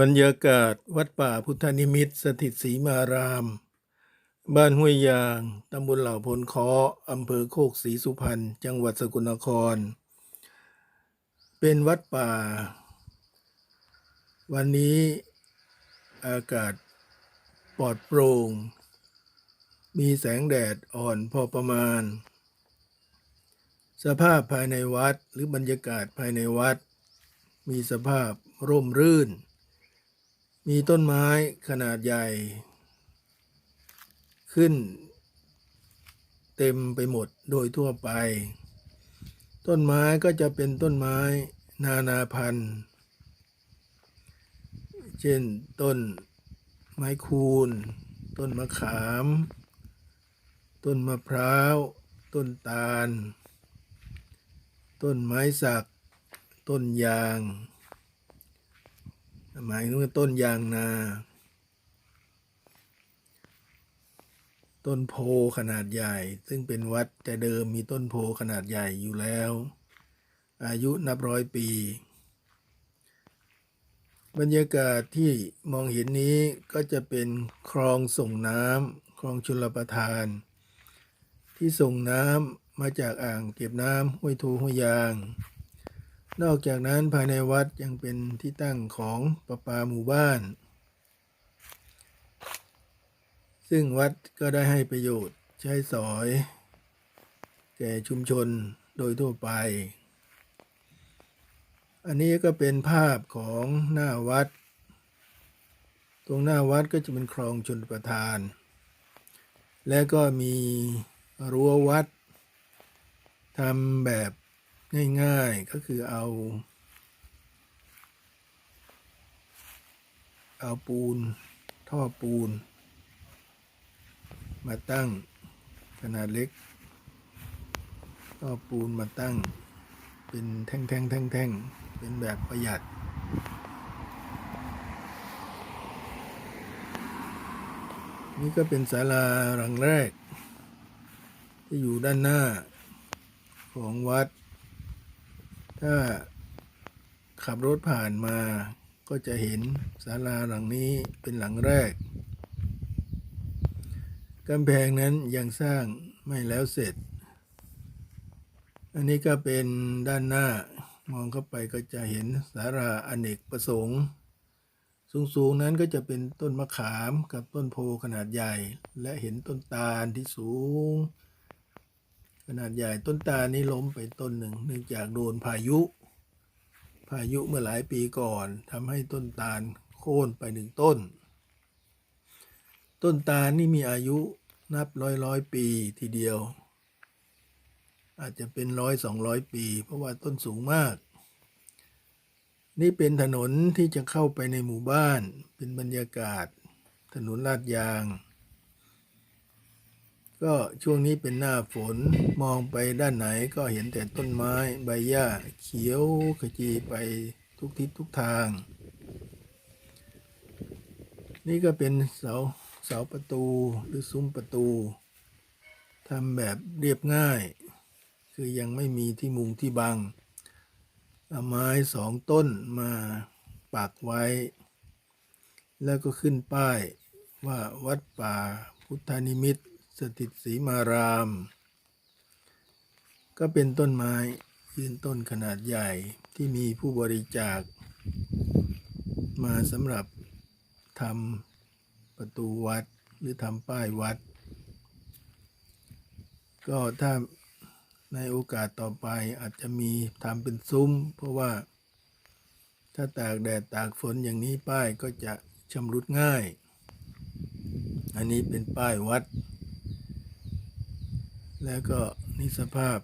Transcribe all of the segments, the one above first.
บรรยากาศวัดป่าพุทธนิมิตสถิตศรีมาราม บ้านห้วยยาง ตำบลเหล่าพลเคาะอำเภอโคกศรีสุพรรณ จังหวัดสกลนคร เป็นวัดป่า วันนี้อากาศปลอดโปร่ง มีแสงแดดอ่อนพอประมาณ สภาพภายในวัดหรือบรรยากาศภายในวัด มีสภาพร่มรื่น มีต้นไม้ขนาดใหญ่ ขึ้น เต็มไปหมดโดยทั่วไป ต้นไม้ก็จะเป็นต้นไม้นานาพันธุ์ เช่นต้นไม้คูน ต้นมะขาม ต้นมะพร้าว ต้นตาล ต้นไม้สัก ต้นยาง หมายถึงต้นยางนา ต้นโพขนาดใหญ่ ซึ่งเป็นวัดแต่เดิมมีต้นโพขนาดใหญ่อยู่แล้ว อายุนับร้อยปี บรรยากาศที่มองเห็นนี้ก็จะเป็นคลองส่งน้ำคลองชลประทาน ที่ส่งน้ำมาจากอ่างเก็บน้ำห้วยทูห้วยยาง นอกจากนั้นภายในวัดยังเป็นที่ตั้งของประปาหมู่บ้าน ซึ่งวัดก็ได้ให้ประโยชน์ใช้สอย แก่ชุมชนโดยทั่วไป อันนี้ก็เป็นภาพของหน้าวัด ตรงหน้าวัดก็จะเป็นคลองชนประทาน และก็มีรั้ววัดทำแบบ ง่ายๆก็คือเอา เอาปูน ท่อปูน มาตั้งขนาดเล็กท่อปูนมาตั้งเป็นแท่งๆแท่งๆเป็นแบบประหยัด นี่ก็เป็นศาลาหลังแรก ที่อยู่ด้านหน้าของวัด ถ้าขับรถผ่านมาก็จะเห็นศาลาหลังนี้เป็นหลังแรกกำแพงนั้นยังสร้างไม่แล้วเสร็จ อันนี้ก็เป็นด้านหน้ามองเข้าไปก็จะเห็นสาราอเนกประสงค์ สูงๆนั้นก็จะเป็นต้นมะขามกับต้นโพขนาดใหญ่ และเห็นต้นตาลที่สูง นาดใหญ่ต้นตาลนี้ล้มไปต้นหนึ่งเนื่องจากโดนพายุ พายุเมื่อหลายปีก่อนทำให้ต้นตาลโค่นไปหนึ่งต้น ต้นตาลนี่มีอายุนับร้อยร้อยปีทีเดียว อาจจะเป็นร้อยสองร้อยปี เพราะว่าต้นสูงมาก นี่เป็นถนนที่จะเข้าไปในหมู่บ้านเป็นบรรยากาศ ถนนลาดยาง ก็ช่วงนี้เป็นหน้าฝนมองไปด้านไหนก็เห็นแต่ต้นไม้ใบหญ้าเขียวขจีไปทุกทิศทุกทาง นี่ก็เป็นเสาเสาประตูหรือซุ้มประตูทำแบบเรียบง่าย คือยังไม่มีที่มุงที่บังเอาไม้สองต้นมาปักไว้ แล้วก็ขึ้นป้ายว่าวัดป่าพุทธนิมิตร ถิตศรีมาราม ก็เป็นต้นไม้ยืนต้นขนาดใหญ่ที่มีผู้บริจาค มาสำหรับทำประตูวัดหรือทำป้ายวัด ก็ถ้าในโอกาสต่อไปอาจจะมีทำเป็นซุ้ม เพราะว่าถ้าตากแดดตากฝนอย่างนี้ป้ายก็จะชำรุดง่าย อันนี้เป็นป้ายวัด แล้วก็นิสภาพ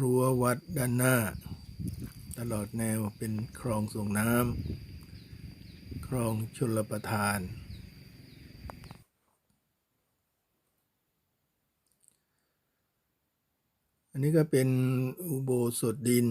รั้ววัดด้านหน้า ตลอดแนวเป็นคลองส่งน้ำคลองชลประทาน อันนี้ก็เป็นอุโบสถดิน